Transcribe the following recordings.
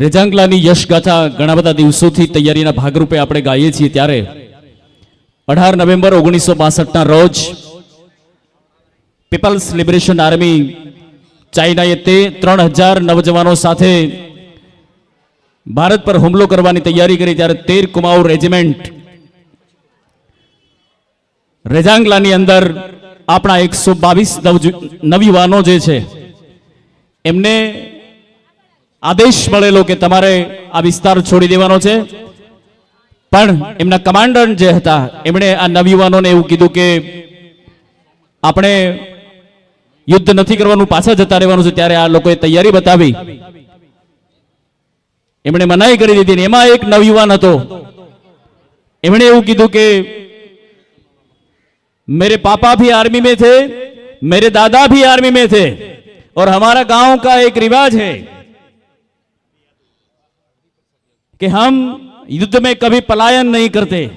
રેજાંગલાની યશગાથા ઘણા બધા દિવસોથી તૈયારીના ભાગરૂપે આપણે ગાઈએ છીએ ત્યારે અઢાર નવેમ્બર ઓગણીસો બાસઠના રોજ પીપલ્સ લિબરેશન આર્મી ચાઇનાએ તે ત્રણ હજાર નવજવાનો સાથે ભારત પર હુમલો કરવાની તૈયારી કરી ત્યારે તેર કુમાઉ રેજિમેન્ટ રેજાંગલાની અંદર આપણા એકસો બાવીસ નવયુવાનો જે છે, એમને આદેશ મળેલો કે તમારે આ વિસ્તાર છોડી દેવાનો છે પણ એમના કમાન્ડર જે હતા એમણે આ નવયુવાનોને એવું કીધું કે આપણે યુદ્ધ નથી કરવાનું પાછા જતા રહેવાનું છે ત્યારે આ લોકોએ તૈયારી બતાવી એમણે મનાઈ કરી દીધી ને એમાં એક નવયુવાન હતો એમણે એવું કીધું કે मेरे पापा भी आर्मी में थे मेरे दादा भी आर्मी में थे और हमारा गांव का एक रिवाज है कि हम युद्ध में कभी पलायन नहीं करते।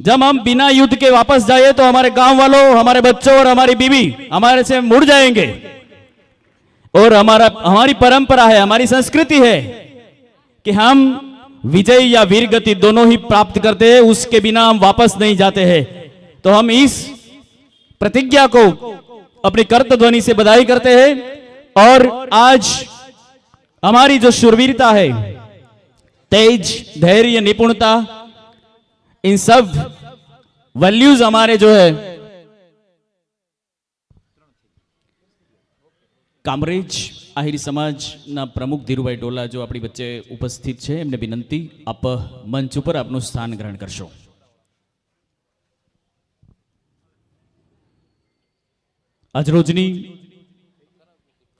जब हम बिना युद्ध के वापस जाए तो हमारे गाँव वालों हमारे बच्चों और हमारी बीवी हमारे से मुड़ जाएँगे। और हमारा, हमारी परंपरा है, हमारी संस्कृति है कि हम विजय या वीर गति दोनों ही प्राप्त करते हैं, उसके बिना हम वापस नहीं जाते हैं। तो हम इस प्रतिज्ञा को अपनी कर्त ध्वनि से बधाई करते हैं। और आज हमारी जो शूरवीरता है तेज धैर्य निपुणता इन सब वैल्यूज हमारे जो है કામરેજ આહિર સમાજના પ્રમુખ ધીરુભાઈ ટોલા જો આપણી વચ્ચે ઉપસ્થિત છે એમને વિનંતી આપ મંચ ઉપર આપનું સ્થાન ગ્રહણ કરશો આજરોજની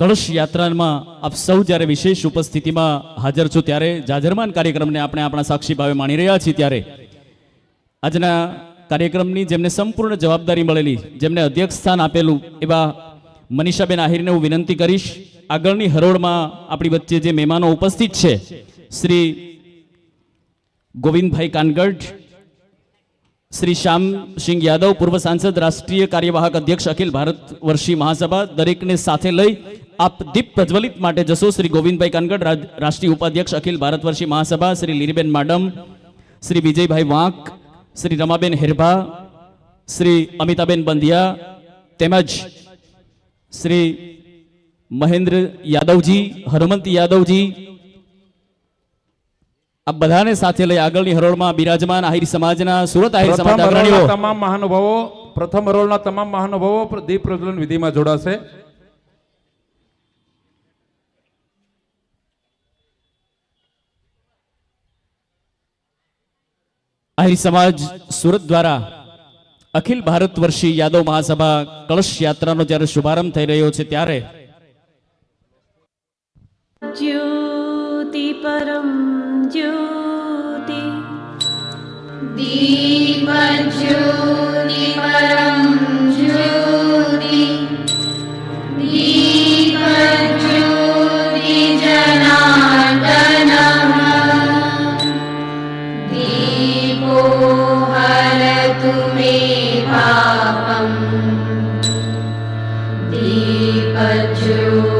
કળશ યાત્રામાં આપ સૌ જ્યારે વિશેષ ઉપસ્થિતિમાં હાજર છો ત્યારે જાજરમાન કાર્યક્રમને આપણે આપણા સાક્ષી ભાવે માણી રહ્યા છીએ ત્યારે. આજના કાર્યક્રમની જેમને સંપૂર્ણ જવાબદારી મળેલી, જેમને અધ્યક્ષ સ્થાન આપેલું, એવા મનીષાબેન આહિરને હું વિનંતી કરીશ, આગળની હરોળમાં આપણી વચ્ચે જે મહેમાનો ઉપસ્થિત છે, શ્રી ગોવિંદભાઈ કાનગઢ, શ્રી શ્યામ સિંહ યાદવ, પૂર્વ સાંસદ, રાષ્ટ્રીય કાર્યવાહક અધ્યક્ષ, અખિલ ભારત વર્ષી મહાસભા દરેકને સાથે લઈ આપ દીપ પ્રજ્વલિત માટે જશો. શ્રી ગોવિંદભાઈ કાનગઢ રાષ્ટ્રીય ઉપાધ્યક્ષ અખિલ ભારત વર્ષી મહાસભા શ્રી લીરીબેન માડમ શ્રી વિજયભાઈ વાંક શ્રી રમાબેન હેરભા શ્રી અમિતાબેન બંધિયા તેમજ શ્રી મહેન્દ્ર યાદવજી હનુમંત યાદવજી આ બધાને સાથે લઈ આગળની હરોળમાં બિરાજમાન આહિર સમાજના સુરત આહિર હરોળના તમામ મહાનુભાવો પ્રથમ હરોળના તમામ મહાનુભાવો દીપ પ્રજ્વલન વિધિમાં જોડાશે. આહિર સમાજ સુરત દ્વારા અખિલ ભારત વર્ષી યાદવ મહાસભા કળશ યાત્રાનો જ્યારે શુભારંભ થઈ રહ્યો છે ત્યારે જ્યોતિ પરમ જ્યોતિ દીપ જ્યોતિ પરમ मे पापम्। दीपज्योति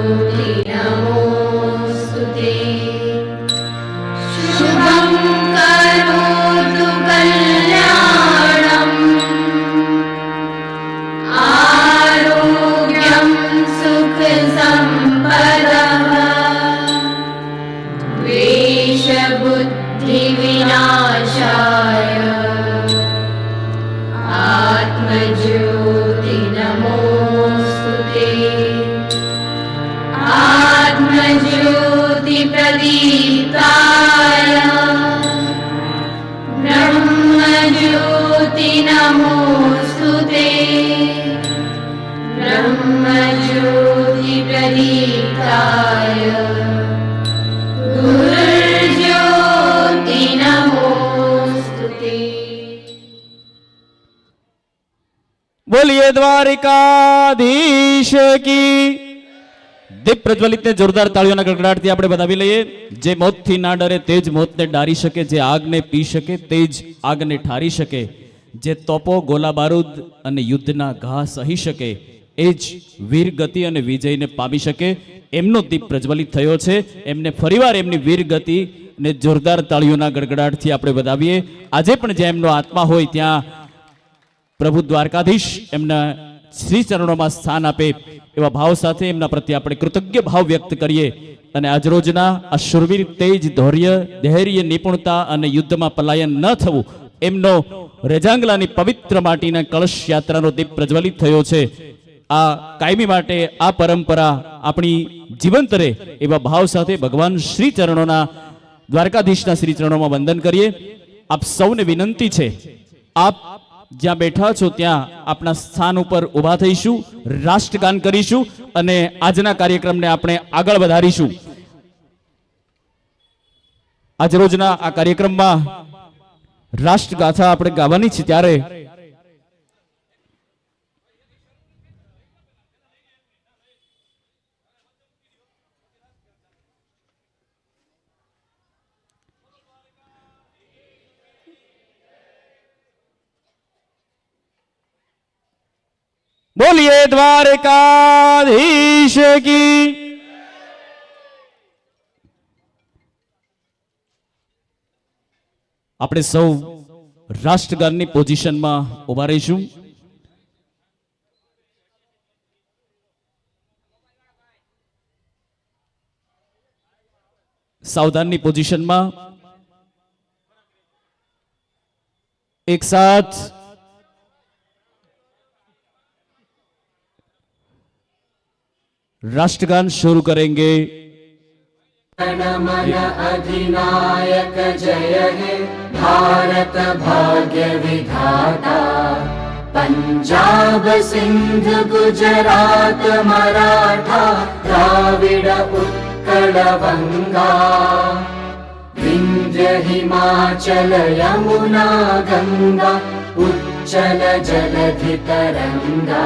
દ્વારિકાધીશ કી. દીપ પ્રજ્વલિતને જોરદાર તાળીઓના ગડગડાટથી આપણે બતાવી લઈએ. જે મોતથી ના ડરે તે જ મોતને ડારી શકે, જે આગને પી શકે તે જ આગને ઠારી શકે. જે તોપો, ગોલા બારૂદ અને યુદ્ધના ઘા સહી શકે, એ જ વીર ગતિ અને વિજયને પામી શકે. એમનો દીપ પ્રજ્વલિત થયો છે. એમને ફરીવાર એમની વીર ગતિ ને જોરદાર તાળીઓના ગડગડાટથી આપણે વધાવીએ આજે પણ જ્યાં એમનો આત્મા હોય ત્યાં પ્રભુ દ્વારકાધીશ એમના શ્રી ચરણોમાં સ્થાન આપે એવા ભાવ સાથે એમના પ્રત્યે આપણે કૃતજ્ઞ ભાવ વ્યક્ત કરીએ અને આજરોજના આ શુરવીર તેજ ધૈર્ય ધૈર્ય, નિપુણતા અને યુદ્ધમાં પલાયન ન થવું એમનો રેજાંગલાની પવિત્ર માટીના કળશ યાત્રાનો દીપ પ્રજ્વલિત થયો છે. આ કાયમી માટે આ પરંપરા આપણી જીવંત રહે એવા ભાવ સાથે ભગવાન શ્રી ચરણોના દ્વારકાધીશના શ્રી ચરણોમાં વંદન કરીએ. આપ સૌને વિનંતી છે, આપ જ્યાં બેઠા છો ત્યાં આપણા સ્થાન ઉપર ઊભા થઈશું, રાષ્ટ્રગાન કરીશું અને આજના કાર્યક્રમને આપણે આગળ વધારીશું. આજ રોજના આ કાર્યક્રમમાં રાષ્ટ્રગાથા આપણે ગાવાની છે ત્યારે બોલીએ દ્વારકાધીશ કી. આપણે સૌ રાષ્ટ્રગાનની પોઝિશનમાં ઊભા રહીશું. સાવધાનની પોઝિશનમાં એક સાથ राष्ट्रगान शुरू करेंगे मन अधिनायक जय हे भारत भाग्य विधाता पंजाब सिंध गुजरात मराठा द्राविड उत्कल बंगा विंध्य हिमाचल यमुना गंगा उच्चल जलधि तरंगा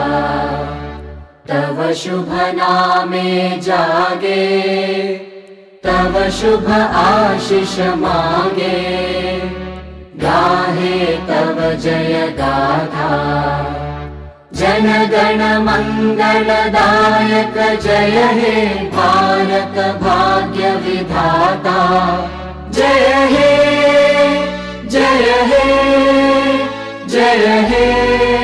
तव शुभ नामे जागे तव शुभ आशीष मागे। गाहे तव जय गाथा। जन गण मंगलदायक जय हे भारत भाग्य विधाता। जय हे जय हे जय हे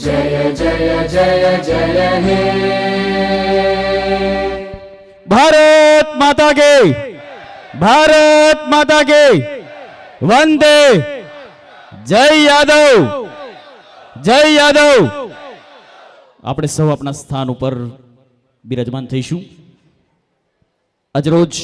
જય જય જય જય હે. ભારત માતા કી. ભારત માતા કી. વંદે. જય યાદવ. જય યાદવ. આપણે સૌ આપણા સ્થાન ઉપર બિરાજમાન થઈશું. આજરોજ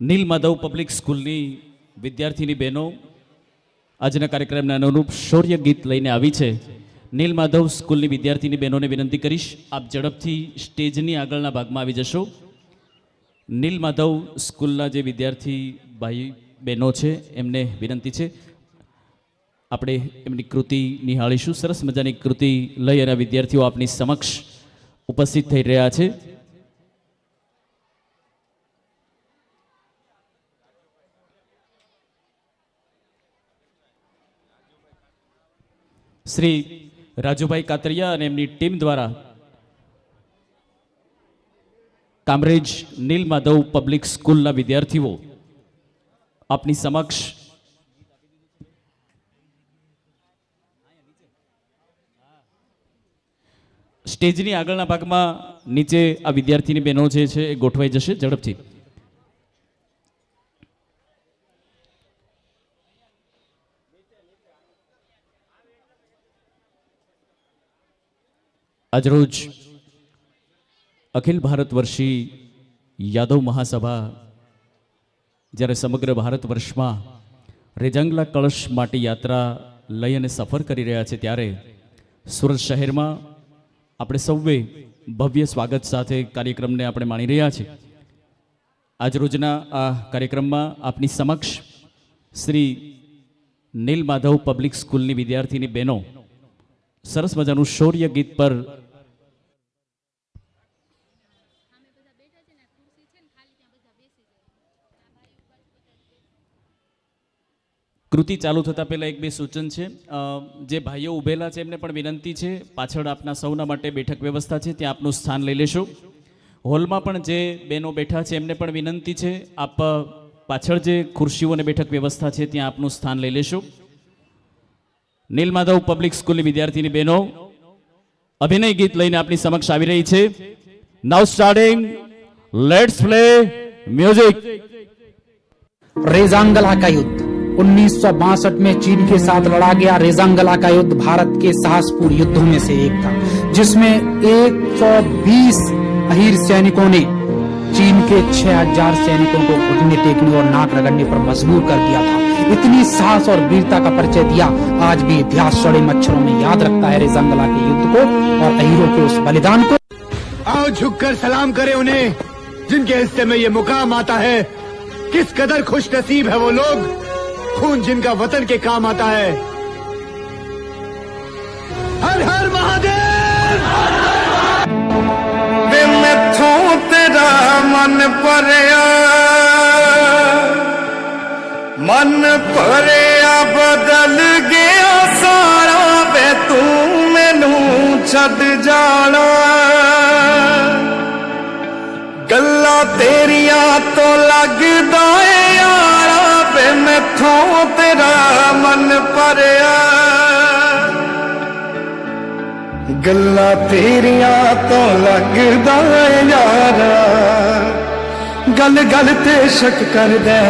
નીલ માધવ પબ્લિક સ્કૂલની વિદ્યાર્થીની બહેનો, આજના કાર્યક્રમને અનુરૂપ શૌર્ય ગીત લઈને આવી છે. નીલ માધવ સ્કૂલની વિદ્યાર્થીની બહેનોને વિનંતી કરીશ, આપ ઝડપથી સ્ટેજની આગળના ભાગમાં આવી જશો. નીલ માધવ સ્કૂલના જે વિદ્યાર્થી ભાઈ બહેનો છે, એમને વિનંતી છે. આપણે એમની કૃતિ નિહાળીશું. સરસ મજાની કૃતિ લઈ અને વિદ્યાર્થીઓ આપની સમક્ષ ઉપસ્થિત થઈ રહ્યા છે. શ્રી રાજુભાઈ કાતરિયા અને એમની ટીમ દ્વારા કામરેજ નીલ માધવ પબ્લિક સ્કૂલના વિદ્યાર્થીઓ આપની સમક્ષ સ્ટેજની આગળના ભાગમાં નીચે આ વિદ્યાર્થીની બહેનો જે છે એ ગોઠવાઈ જશે ઝડપથી. આજરોજ અખિલ ભારત વર્ષી યાદવ મહાસભા જ્યારે સમગ્ર ભારત વર્ષમાં રેજાંગલા કળશ માટે યાત્રા લઈ અને સફર કરી રહ્યા છે ત્યારે સુરત શહેરમાં આપણે સૌએ ભવ્ય સ્વાગત સાથે કાર્યક્રમને આપણે માણી રહ્યા છીએ. આજરોજના આ કાર્યક્રમમાં આપની સમક્ષ શ્રી નીલ માધવ પબ્લિક સ્કૂલની વિદ્યાર્થીની બહેનો સરસ મજાનું શૌર્ય ગીત પર કૃતિ ચાલુ થતાં પહેલાં એક બે સૂચન છે. જે ભાઈઓ ઊભેલા છે એમને પણ વિનંતી છે. પાછળ આપના સૌના માટે બેઠક વ્યવસ્થા છે, ત્યાં આપનું સ્થાન લઈ લેશો. હોલમાં પણ જે બહેનો બેઠા છે એમને પણ વિનંતી છે. આપ પાછળ જે ખુરશીઓને બેઠક વ્યવસ્થા છે, ત્યાં આપનું સ્થાન લઈ લેશો. નીલમાધવ પબ્લિક સ્કૂલની વિદ્યાર્થીની બહેનો, અભિનય ગીત લઈને આપની સમક્ષ આવી રહી છે. Now starting let's play music Rezangla કા યુદ્ધ 1962 में चीन के साथ लड़ा गया रेजांगला का युद्ध भारत के साहसपूर्ण युद्धों में से एक था, जिसमें 120 अहिर सैनिकों ने चीन के 6000 सैनिकों को घुटने टेकने और नाक रगड़ने पर मजबूर कर दिया था। इतनी साहस और वीरता का परिचय दिया आज भी इतिहास सड़े मच्छरों में याद रखता है रेजांगला के युद्ध को और अहीरों के उस बलिदान को। आओ झुककर सलाम करें उन्हें, जिनके हिस्से में ये मुकाम आता है। किस कदर खुश नसीब है वो लोग? खून जिनका वतन के काम आता है। हर हर महादेव! मैथों तेरा मन पर मन पर बदल गया सारा बे तू मैनू छद जाना गल्ला तेरिया तो लगदा है ਵੇ ਤੇਰਾ ਮਨ ਭਰਿਆ। ਗੱਲਾਂ ਤੇਰੀਆਂ ਤੋਂ ਲੱਗਦਾ ਏ ਯਾਰਾ। ਗੱਲ ਗੱਲ ਤੇ ਸ਼ੱਕ ਕਰਦਾ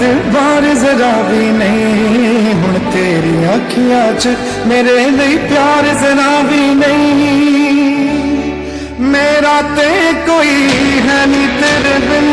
ਤੇ ਬਾਰ ਜ਼ਰਾ ਵੀ ਨਹੀਂ। ਹੁਣ ਤੇਰੀਆਂ ਅੱਖੀਆਂ 'ਚ ਮੇਰੇ ਲਈ ਪਿਆਰ ਜ਼ਰਾ ਵੀ ਨਹੀਂ। ਮੇਰਾ ਤੇ ਕੋਈ ਹੈ ਨਹੀਂ ਤੇਰੇ ਬਿਨ।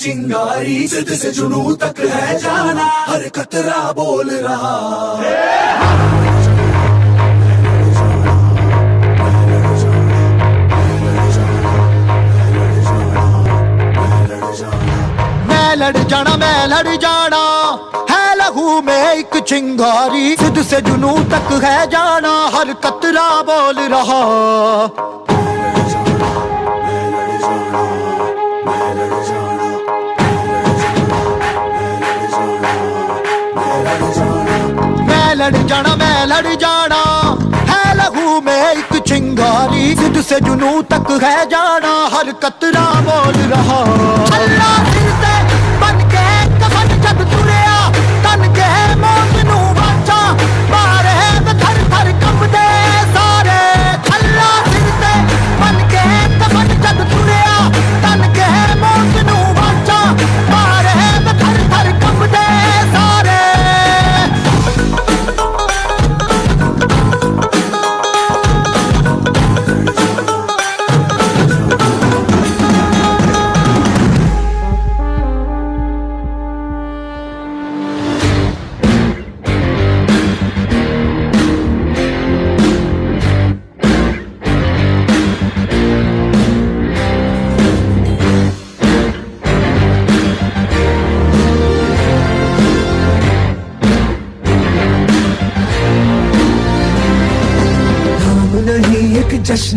चिंगारी जिद से जुनू तक है जाना। हर कतरा बोल रहा। मैं लड़ जाना मैं लड़ जाना। है लहू में एक चिंगारी सिद्ध से जुनू तक है जाना। हर कतरा बोल रहा। मैं से जुनू तक है जाना हर कतरा बोल रहा अल्लाह सिर ते बन के कफन जब तुरिया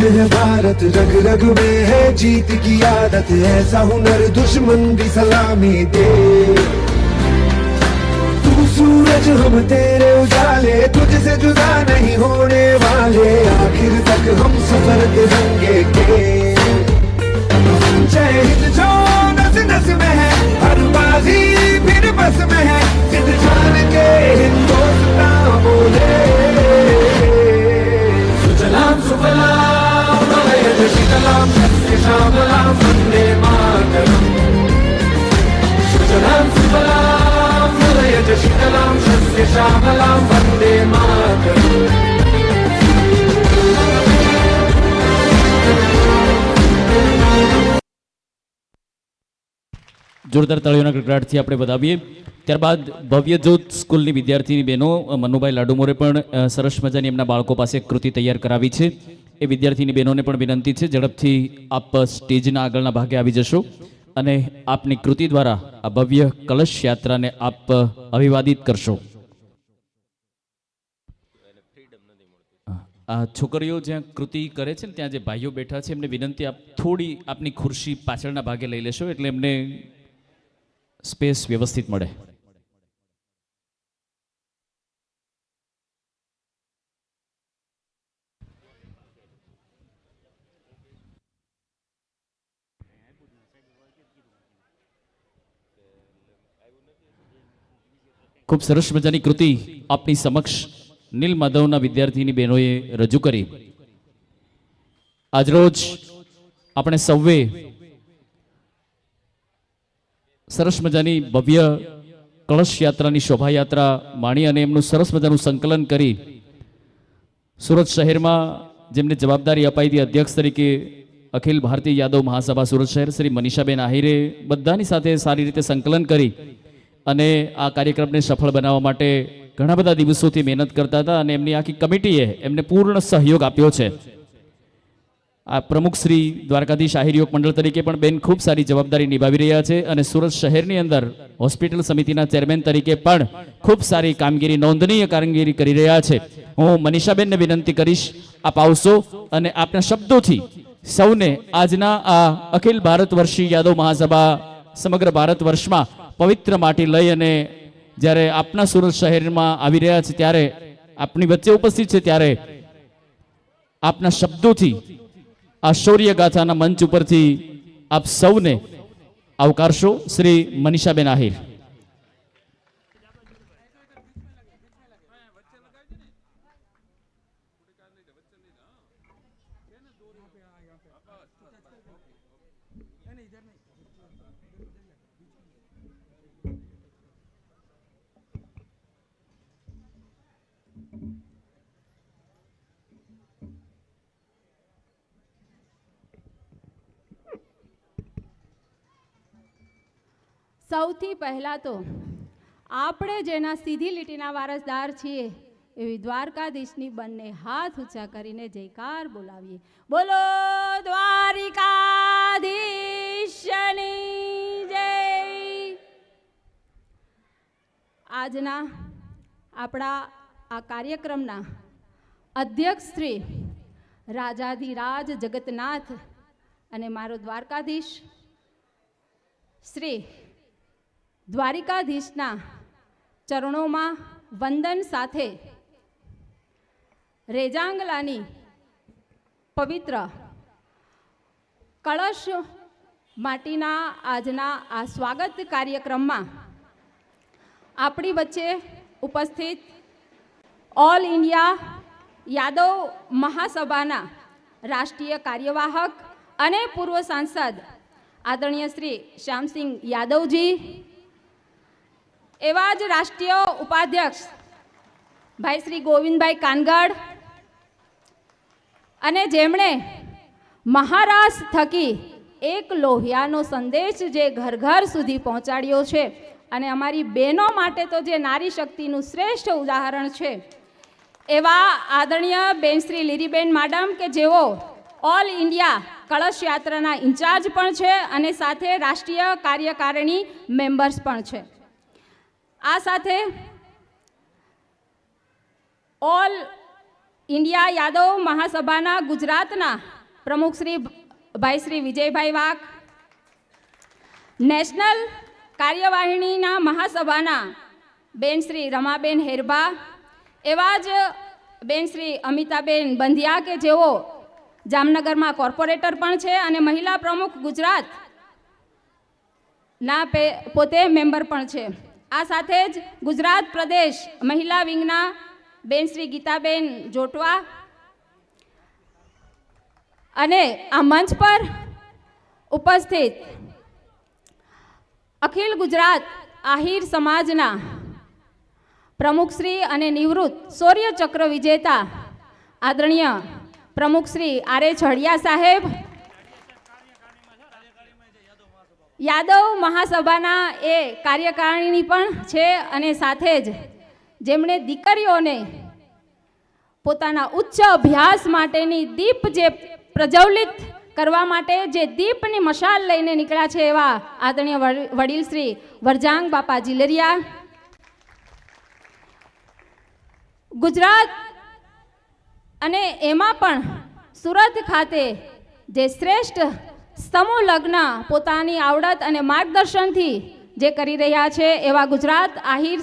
है भारत, रग रग में है जीत की आदत, ऐसा हुनर दुश्मन भी सलामी दे। तू सूरज, हम तेरे उजाले, तुझसे जुदा नहीं होने वाले, आखिर तक हम सफ़र के जय हिंद, जो नस नस में है, हर बाजी फिर बस में है जिद जान के हिंदुस्तान बोले। सुजलाम सुफलाम। मलयज शीतलाम सत्य श्यामलाम वन्दे मातरम् सुजलाम सुफलाम मलयज शीतलाम सत्य श्यामलाम वन्दे मातरम् જોરદાર તાળીઓના ગડગડાટથી આપણે વધાવીએ ત્યારબાદ ભવ્ય જ્યોત સ્કૂલની વિદ્યાર્થીની બહેનો અ, મનુભાઈ લાડુમોરે પણ અ, સરસ મજાની એમના બાળકો પાસે એક કૃતિ તૈયાર કરાવી છે એ વિદ્યાર્થીની બહેનોને પણ વિનંતી છે, ઝડપથી આપ સ્ટેજના આગળના ભાગે આવી જશો. અને આપની કૃતિ દ્વારા આ ભવ્ય કલશ યાત્રાને આપ અભિવાદિત કરશો. આ છોકરીઓ જ્યાં કૃતિ કરે છે ને, ત્યાં જે ભાઈઓ બેઠા છે, એમને વિનંતી આપ થોડી આપની ખુરશી પાછળના ભાગે લઈ લેશો, એટલે એમને સ્પેસ વ્યવસ્થિત મળે. ખૂબ સરસ મજાની કૃતિ આપની સમક્ષ નીલ માધવના વિદ્યાર્થીની બહેનોએ રજૂ કરી. આજરોજ આપણે સૌએ સરસ મજાની ભવ્ય કળશ યાત્રાની શોભાયાત્રા માણી અને એમનું સરસ મજાનું સંકલન કરી સુરત શહેરમાં જેમને જવાબદારી અપાઈ હતી અધ્યક્ષ તરીકે અખિલ ભારતીય યાદવ મહાસભા સુરત શહેર શ્રી મનીષાબેન આહિરે બધાની સાથે સારી રીતે સંકલન કરી. અને આ કાર્યક્રમને સફળ બનાવવા માટે ઘણા બધા દિવસોથી મહેનત કરતા હતા અને એમની આખી કમિટીએ એમને પૂર્ણ સહયોગ આપ્યો છે. આ પ્રમુખ શ્રી દ્વારકાધીશ આહિર યોગ મંડળ તરીકે પણ બેન ખૂબ સારી જવાબદારી નિભાવી રહ્યા છે અને સુરત શહેરની અંદર હોસ્પિટલ સમિતિના ચેરમેન તરીકે પણ ખૂબ સારી કામગીરી, નોંધનીય કામગીરી કરી રહ્યા છે. હું મનીષાબેનને વિનંતી કરીશ, આપ આવશો અને આપના શબ્દોથી સૌને આજના આ અખિલ ભારત વર્ષી યાદવ મહાસભા સમગ્ર ભારત વર્ષમાં પવિત્ર માટી લઈ અને જ્યારે આપના સુરત શહેરમાં આવી રહ્યા છે, ત્યારે આપની વચ્ચે ઉપસ્થિત છે, ત્યારે આપના શબ્દોથી, આ શૌર્ય ગાથાના મંચ ઉપરથી આપ સૌને આવકારશો, શ્રી મનીષાબેન આહિર. સૌથી પહેલાં તો આપણે જેના સીધી લીટીના વારસદાર છીએ, એવી દ્વારકાધીશની બંને હાથ ઊંચા કરીને જયકાર બોલાવીએ. બોલો, દ્વારિકાધીશની જય. આજના આપણા આ કાર્યક્રમના અધ્યક્ષ શ્રી રાજાધિરાજ જગતનાથ અને મારો દ્વારકાધીશ શ્રી દ્વારિકાધીશના ચરણોમાં વંદન સાથે રેજાંગલાની પવિત્ર કળશ માટીના આજના આ સ્વાગત કાર્યક્રમમાં આપણી વચ્ચે ઉપસ્થિત ઓલ ઇન્ડિયા યાદવ મહાસભાના રાષ્ટ્રીય કાર્યવાહક અને પૂર્વ સાંસદ આદરણીય શ્રી શ્યામસિંહ યાદવજી એવા જ રાષ્ટ્રીય ઉપાધ્યક્ષ ભાઈ શ્રી ગોવિંદભાઈ કાનગડ અને જેમણે મહારાષ્ટ્ર થકી એક લોહિયાનો સંદેશ જે ઘર ઘર સુધી પહોંચાડ્યો છે. અને અમારી બહેનો માટે તો જે નારી શક્તિનું શ્રેષ્ઠ ઉદાહરણ છે. એવા આદરણીય બેન શ્રી લીરીબેન માડમ કે જેઓ ઓલ ઇન્ડિયા કળશ યાત્રાના ઇન્ચાર્જ પણ છે અને સાથે રાષ્ટ્રીય કાર્યકારિણી મેમ્બર્સ પણ છે. આ સાથે ઓલ ઇન્ડિયા યાદવ મહાસભાના ગુજરાતના પ્રમુખ શ્રી ભાઈ શ્રી વિજયભાઈ વાઘ, નેશનલ કાર્યવાહિનીના મહાસભાના બેન શ્રી રમાબેન હેરબા, એવા જ બેન શ્રી અમિતાબેન બંધિયા કે જેઓ જામનગરમાં કોર્પોરેટર પણ છે અને મહિલા પ્રમુખ ગુજરાત ના પોતે મેમ્બર પણ છે. આ સાથે જ ગુજરાત પ્રદેશ મહિલા વિંગના બેન શ્રી ગીતાબેન જોટવા અને આ મંચ પર ઉપસ્થિત અખિલ ગુજરાત આહિર સમાજના પ્રમુખશ્રી અને નિવૃત્ત શૌર્ય ચક્ર વિજેતા આદરણીય પ્રમુખશ્રી આર એ છડિયા સાહેબ યાદવ મહાસભાના એ કાર્યકારિણી પણ છે અને સાથે જ જેમણે દીકરીઓને પોતાના ઉચ્ચ અભ્યાસ માટેની દીપ જે પ્રજ્વલિત કરવા માટે જે દીપની મશાલ લઈને નીકળ્યા છે એવા આદરણીય વડ- વડીલ શ્રી વરજાંગ બાપા જીલરિયા ગુજરાત અને એમાં પણ સુરત ખાતે જે શ્રેષ્ઠ સમૂહ લગ્ન પોતાની આવડત અને માર્ગદર્શનથી જે કરી રહ્યા છે, એવા ગુજરાત આહિર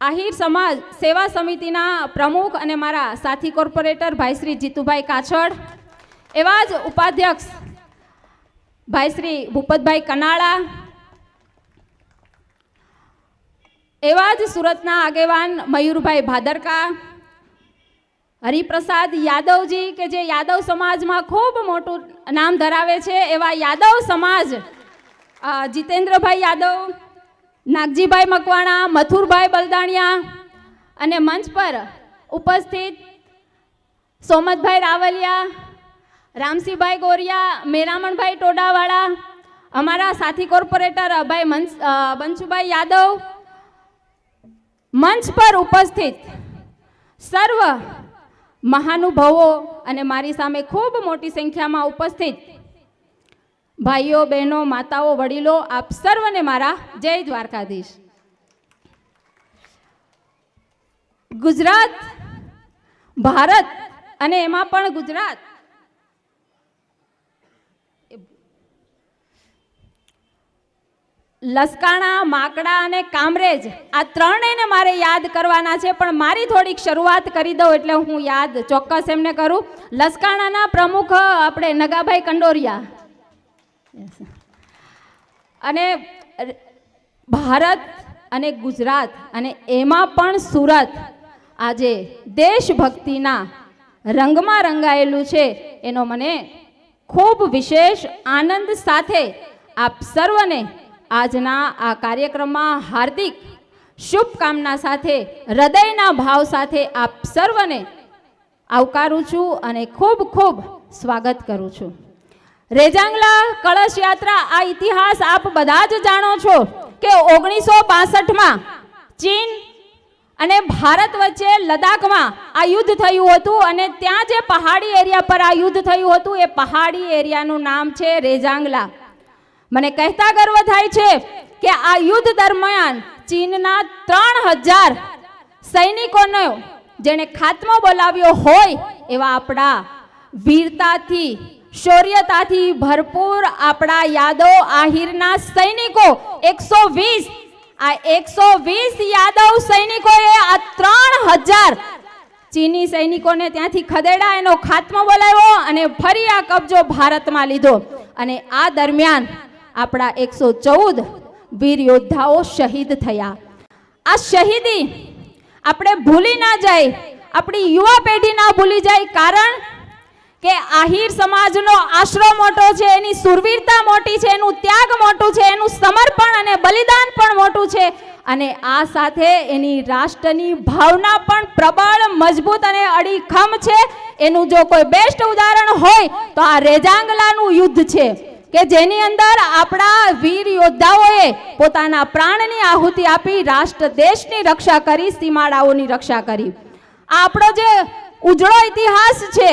આહિર સમાજ સેવા સમિતિના પ્રમુખ અને મારા સાથી કોર્પોરેટર ભાઈ શ્રી જીતુભાઈ કાછડ, એવા જ ઉપાધ્યક્ષ ભાઈ શ્રી ભૂપતભાઈ કનાળા, એવા જ સુરતના આગેવાન મયુરભાઈ ભાદરકા હરિપ્રસાદ યાદવજી કે જે યાદવ સમાજમાં ખૂબ મોટું નામ ધરાવે છે, એવા યાદવ સમાજ જીતેન્દ્રભાઈ યાદવ, નાગજીભાઈ મકવાણા, મથુરભાઈ બલદાણિયા અને મંચ પર ઉપસ્થિત સોમતભાઈ રાવલિયા રામસિંહભાઈ ગોરિયા, મેરામણભાઈ ટોડાવાળા, અમારા સાથી કોર્પોરેટર ભાઈ મંચ બંશુભાઈ યાદવ, મંચ પર ઉપસ્થિત સર્વ મહાનુભાવો અને મારી સામે ખૂબ મોટી સંખ્યામાં ઉપસ્થિત ભાઈઓ, બહેનો, માતાઓ, વડીલો, આપ સર્વને મારા જય દ્વારકાધીશ. ગુજરાત, ભારત અને એમાં પણ ગુજરાત. લસકાણા, માકડા અને કામરેજ આ ત્રણેયને મારે યાદ કરવાના છે, પણ મારી થોડીક શરૂઆત કરી દઉં એટલે હું યાદ ચોક્કસ એમને કરું. લસકાણાના પ્રમુખ આપણે નગાભાઈ કંડોરિયા. અને ભારત અને ગુજરાત અને એમાં પણ સુરત આજે દેશભક્તિના રંગમાં રંગાયેલું છે, એનો મને ખૂબ વિશેષ આનંદ સાથે આપ સર્વને આજના આ કાર્યક્રમમાં હાર્દિક શુભકામના સાથે, હૃદયના ભાવ સાથે આપ સર્વને આવકારું છું અને ખૂબ ખૂબ સ્વાગત કરું છું. રેજાંગલા કળશ યાત્રા, આ ઇતિહાસ આપ બધા જ જાણો છો કે ઓગણીસો બાસઠમાં ચીન અને ભારત વચ્ચે લદ્દાખમાં આ યુદ્ધ થયું હતું અને ત્યાં જે પહાડી એરિયા પર આ યુદ્ધ થયું હતું, એ પહાડી એરિયાનું નામ છે રેજાંગલા. મને કહેતા ગર્વ થાય છે કે આ યુદ્ધ દરમિયાન ચીનના ત્રણ હજાર સૈનિકોનો જેણે ખાત્મો બોલાવ્યો હોય એવા આપણા વીરતાથી, શૌર્યતાથી ભરપૂર આપણા યાદવ આહિરના સૈનિકો એકસો વીસ, આ એકસો વીસ યાદવ સૈનિકોએ આ ત્રણ હજાર ચીની સૈનિકોને ત્યાંથી ખદેડા એનો ખાત્મો બોલાવ્યો અને ફરી આ કબજો ભારતમાં લીધો. અને આ દરમિયાન આપણા એકસો ચૌદ વીર યોદ્ધાઓ શહીદ થયા. આ શહીદી આપણે ભૂલી ના જાય, આપણી યુવા પેઢી ના ભૂલી જાય કારણ કે આહિર સમાજનો આશરો મોટો છે, એની સુરવીરતા મોટી છે, એનું ત્યાગ મોટું છે, એનું સમર્પણ અને બલિદાન પણ મોટું છે અને આ સાથે એની રાષ્ટ્રની ભાવના પણ પ્રબળ, મજબૂત અને અડીખમ છે. એનું જો કોઈ બેસ્ટ ઉદાહરણ હોય તો આ રેજાંગલાનું યુદ્ધ છે. કે જેની અંદર આપણા વીર યોદ્ધાઓએ પોતાના પ્રાણની આહુતિ આપી રાષ્ટ્ર દેશની રક્ષા કરી, સીમાડાઓની રક્ષા કરી. આપણો જે ઉજળો ઇતિહાસ છે,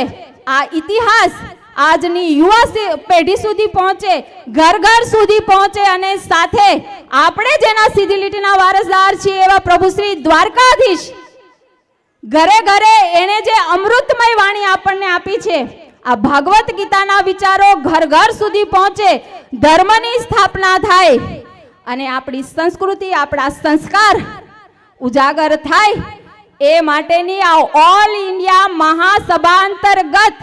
આ ઇતિહાસ આજની યુવા પેઢી સુધી પહોંચે, ઘર ઘર સુધી પહોંચે અને સાથે આપણે જેના સીધી લીટીના વારસદાર છીએ એવા પ્રભુ શ્રી દ્વારકાધીશ. ઘરે ઘરે એણે જે અમૃતમય વાણી આપણને આપી છે આ ભાગવત ગીતાના વિચારો ઘર ઘર સુધી પહોંચે, ધર્મની સ્થાપના થાય અને આપણી સંસ્કૃતિ, આપણા સંસ્કાર ઉજાગર થાય. એ માટેની આ ઓલ ઇન્ડિયા મહાસભા અંતર્ગત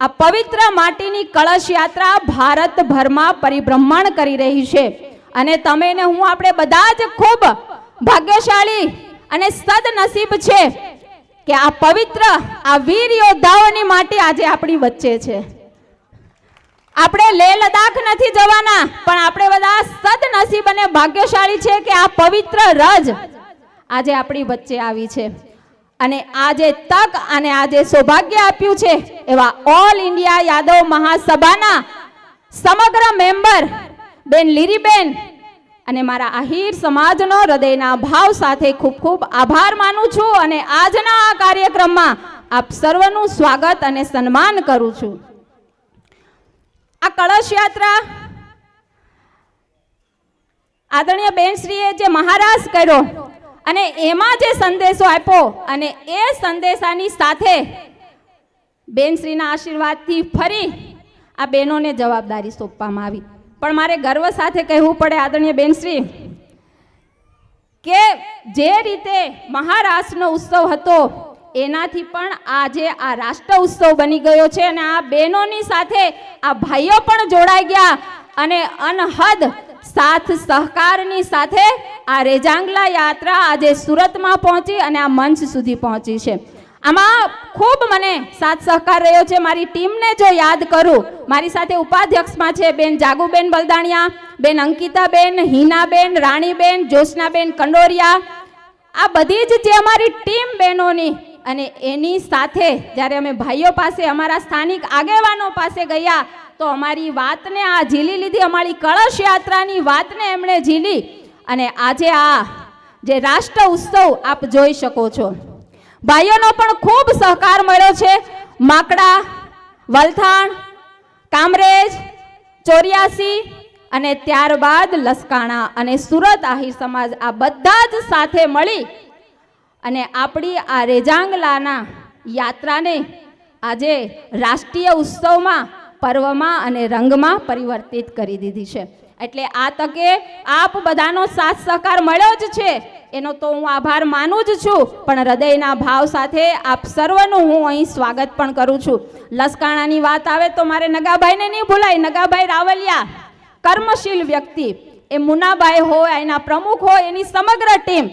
આ પવિત્ર માટીની કળશ યાત્રા ભારતભરમાં પરિભ્રમણ કરી રહી છે. અને તમે ને હું, આપણે બધા જ ખૂબ ભાગ્યશાળી અને સદનસીબ છે. કે આ પવિત્ર, આ વીર યોદ્ધાઓની માટી આજે આપણી વચ્ચે છે. આપણે લેહ લદાખ નથી જવાના, પણ આપણે બધા સદનસીબ અને ભાગ્યશાળી છે કે આ પવિત્ર રજ આજે આપણી વચ્ચે આવી છે. અને આજે તક અને આજે સૌભાગ્ય આપ્યું છે, એવા ઓલ ઇન્ડિયા યાદવ મહાસભાના સમગ્ર મેમ્બર બેન લીરીબેન અને મારા આહિર સમાજનો હૃદયના ભાવ સાથે ખૂબ ખૂબ આભાર માનું છું અને આજના આ કાર્યક્રમમાં આપ સર્વનું સ્વાગત અને સન્માન કરું છું. આ કળશ યાત્રા આદરણીય બેનશ્રીએ જે મહારાજ કર્યો અને એમાં જે સંદેશો આપ્યો અને એ સંદેશાની સાથે બેનશ્રીના આશીર્વાદથી ફરી આ બહેનોને જવાબદારી સોંપવામાં આવી. પણ મારે ગર્વ સાથે કહેવું પડે, આદરણીય બેનશ્રી કે જે રીતે મહારાષ્ટ્રનો ઉત્સવ હતો, એનાથી પણ આજે આ રાષ્ટ્ર ઉત્સવ બની ગયો છે અને આ બહેનોની સાથે આ ભાઈઓ પણ જોડાઈ ગયા અને અનહદ સાથ સહકારની સાથે આ રેજાંગલા યાત્રા આજે સુરતમાં પહોંચી અને આ મંચ સુધી પહોંચી છે. આમાં ખૂબ મને સાથ સહકાર રહ્યો છે. મારી ટીમને જો યાદ કરું, મારી સાથે ઉપાધ્યક્ષમાં છે બેન જાગુબેન બલદાણિયા, બેન અંકિતાબેન, હિનાબેન, રાણીબેન, જ્યોત્સનાબેન કંડોરિયા. આ બધી જ જે અમારી ટીમ બહેનોની અને એની સાથે જ્યારે અમે ભાઈઓ પાસે, અમારા સ્થાનિક આગેવાનો પાસે ગયા, તો અમારી વાતને, આ ઝીલી લીધી, અમારી કળશ યાત્રાની વાતને એમણે ઝીલી. અને આજે આ જે રાષ્ટ્ર ઉત્સવ આપ જોઈ શકો છો. ભાઈઓનો પણ ખૂબ સહકાર મળ્યો છે. માકડા, વલથાણ, કામરેજ, ચોર્યાસી અને ત્યારબાદ લસકાણા અને સુરત આહિર સમાજ આ બધા જ સાથે મળી અને આપણી આ રેજાંગલાના યાત્રાને આજે રાષ્ટ્રીય ઉત્સવમાં, પર્વમાં અને રંગમાં પરિવર્તિત કરી દીધી છે. એટલે આ તકે આપ બધાનો સાથ સહકાર મળ્યો જ છે. એનો તો હું આભાર માનું જ છું, પણ હૃદયના ભાવ સાથે આપ સર્વનું હું અહીં સ્વાગત પણ કરું છું. લસકાણાની વાત આવે તો મારે નગાભાઈને નહીં ભૂલાય, નગાભાઈ રાવલિયા, કર્મશીલ વ્યક્તિ. એ મુનાભાઈ હોય, એના પ્રમુખ હોય, એની સમગ્ર ટીમ.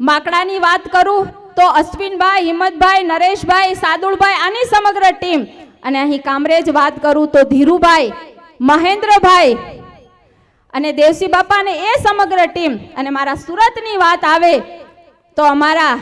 માકડાની વાત કરું તો અશ્વિનભાઈ, હિંમતભાઈ, નરેશભાઈ સાદુળભાઈ આની સમગ્ર ટીમ. અને અહીં કામરેજ વાત કરું તો ધીરુભાઈ, મહેન્દ્રભાઈ અને દેવસી બાપાને એ સમગ્ર ટીમ અને મારા સુરતની વાત આવે તો અમારા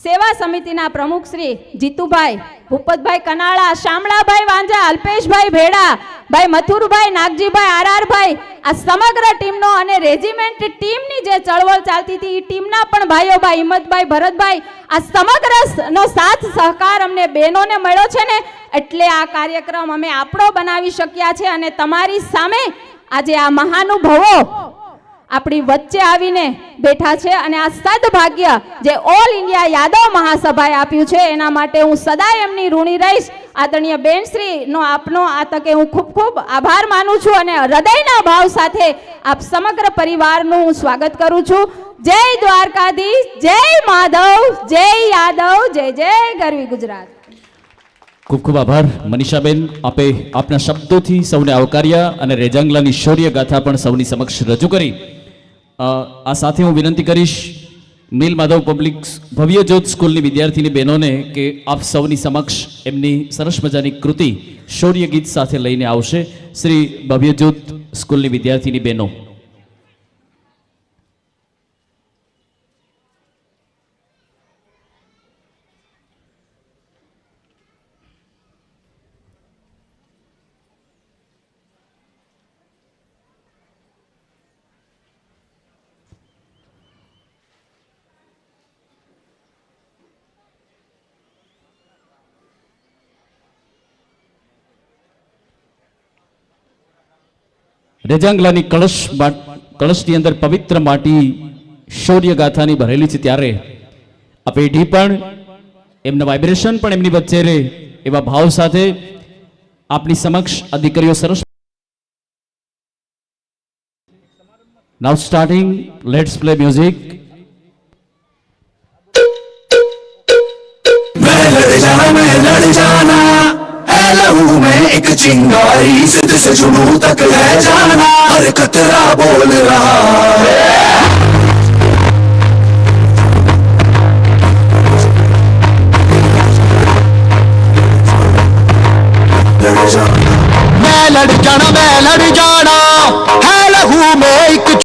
સેવા સમિતિના પ્રમુખ શ્રી જીતુભાઈ, ભૂપતભાઈ કનાળા, શામળાભાઈ વાંજા અલ્પેશભાઈ ભેડા, ભાઈ મથુરભાઈ, નાગજીભાઈ આરઆરભાઈ આ સમગ્ર ટીમનો અને રેજિમેન્ટ ટીમની જે ચળવળ ચાલતી હતી એ ટીમના પણ ભાઈઓ ભાઈ હિંમતભાઈ, ભરતભાઈ, આ સમગ્ર નો સાથ સહકાર અમને બહેનોને મળ્યો છે ને, એટલે આ કાર્યક્રમ અમે આપણો બનાવી શક્યા છે અને તમારી સામે આજે આ મહાનુભવો આપણી વચ્ચે આવીને બેઠા છે અને આ સદભાગ્ય જે ઓલ ઇન્ડિયા યાદવ મહાસભાએ આપ્યું છે, એના માટે હું સદાય એમની ઋણી રહીશ. આદરણીય બેનશ્રીનો આપનો આ તકે હું ખૂબ ખૂબ આભાર માનું છું અને હૃદયના ભાવ સાથે આપ સમગ્ર પરિવારનું હું સ્વાગત કરું છું. જય દ્વારકાધીશ, જય માધવ, જય યાદવ, જય જય ગરવી ગુજરાત. ખૂબ ખૂબ આભાર. મનીષાબેન, આપે આપના શબ્દોથી સૌને આવકાર્યા અને રેજાંગલાની શૌર્ય ગાથા પણ સૌની સમક્ષ રજૂ કરી. આ સાથે હું વિનંતી કરીશ નીલ માધવ પબ્લિક ભવ્ય જ્યોત સ્કૂલની વિદ્યાર્થીની બહેનોને કે આપ સૌની સમક્ષ એમની સરસ મજાની કૃતિ શૌર્ય ગીત સાથે લઈને આવશે શ્રી ભવ્યજ્યોત સ્કૂલની વિદ્યાર્થીની બહેનો. રેજાંગલાની કળશ કળશની અંદર પવિત્ર માટી શૌર્યગાથાની ભરેલી છે ત્યારે આ પેઢી પણ એમના વાઇબ્રેશન પણ એમની વચ્ચે રહે એવા ભાવ સાથે આપની સમક્ષ આ દીકરીઓ સરસ now starting let's play music મહેલ જાના મહેલ જાના लहू में एक चिंगारी सिद्ध से जुनू तक है जाना हर कतरा बोल रहा है लड़ जाना मैं लड़ जाना मैं लड़ जाना है लहू में